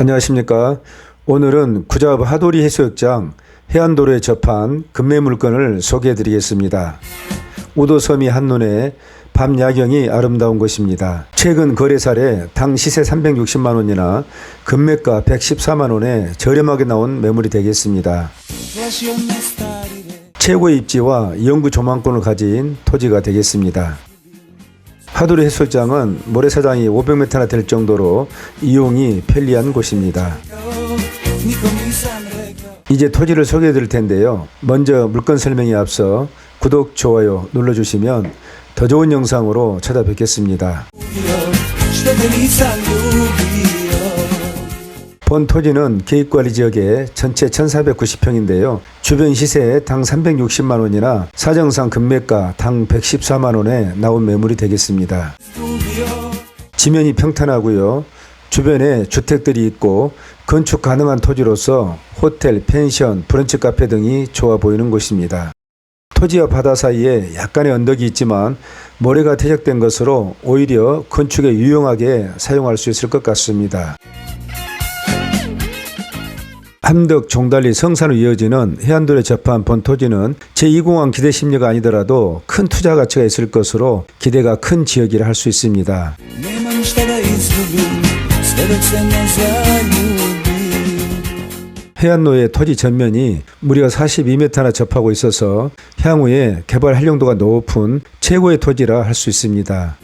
안녕하십니까. 오늘은 구잡 하도리 해수욕장 해안도로에 접한 금매 물건을 소개해 드리겠습니다. 우도섬이 한눈에 밤 야경이 아름다운 곳입니다. 최근 거래살에 당 시세 360만 원이나 금매가 114만 원에 저렴하게 나온 매물이 되겠습니다. 최고의 입지와 영구 조망권을 가진 토지가 되겠습니다. 하도리 해수욕장은 모래사장이 500m나 될 정도로 이용이 편리한 곳입니다. 이제 토지를 소개해 드릴 텐데요. 먼저 물건 설명에 앞서 구독, 좋아요 눌러주시면 더 좋은 영상으로 찾아뵙겠습니다. 본 토지는 계획관리 지역에 전체 1490평인데요. 주변 시세에 당 360만 원이나 사정상 금매가 당 114만 원에 나온 매물이 되겠습니다. 지면이 평탄하고요. 주변에 주택들이 있고 건축 가능한 토지로서 호텔, 펜션, 브런치 카페 등이 좋아 보이는 곳입니다. 토지와 바다 사이에 약간의 언덕이 있지만 모래가 퇴적된 것으로 오히려 건축에 유용하게 사용할 수 있을 것 같습니다. 함덕 종달리 성산으로 이어지는 해안도로에 접한 본 토지는 제2공항 기대 심리가 아니더라도 큰 투자 가치가 있을 것으로 기대가 큰 지역이라 할 수 있습니다. 해안로의 토지 전면이 무려 42m나 접하고 있어서 향후에 개발 활용도가 높은 최고의 토지라 할 수 있습니다.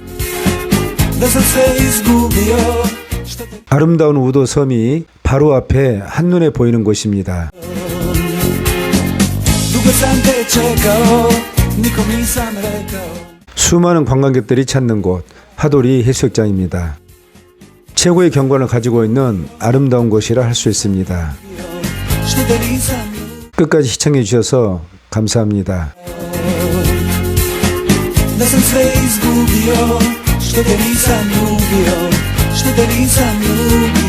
아름다운 우도 섬이 바로 앞에 한눈에 보이는 곳입니다. 수많은 관광객들이 찾는 곳 하도리 해수욕장입니다. 최고의 경관을 가지고 있는 아름다운 곳이라 할 수 있습니다. 끝까지 시청해 주셔서 감사합니다. Da sam izgubio Što te nisam ljubio much that there is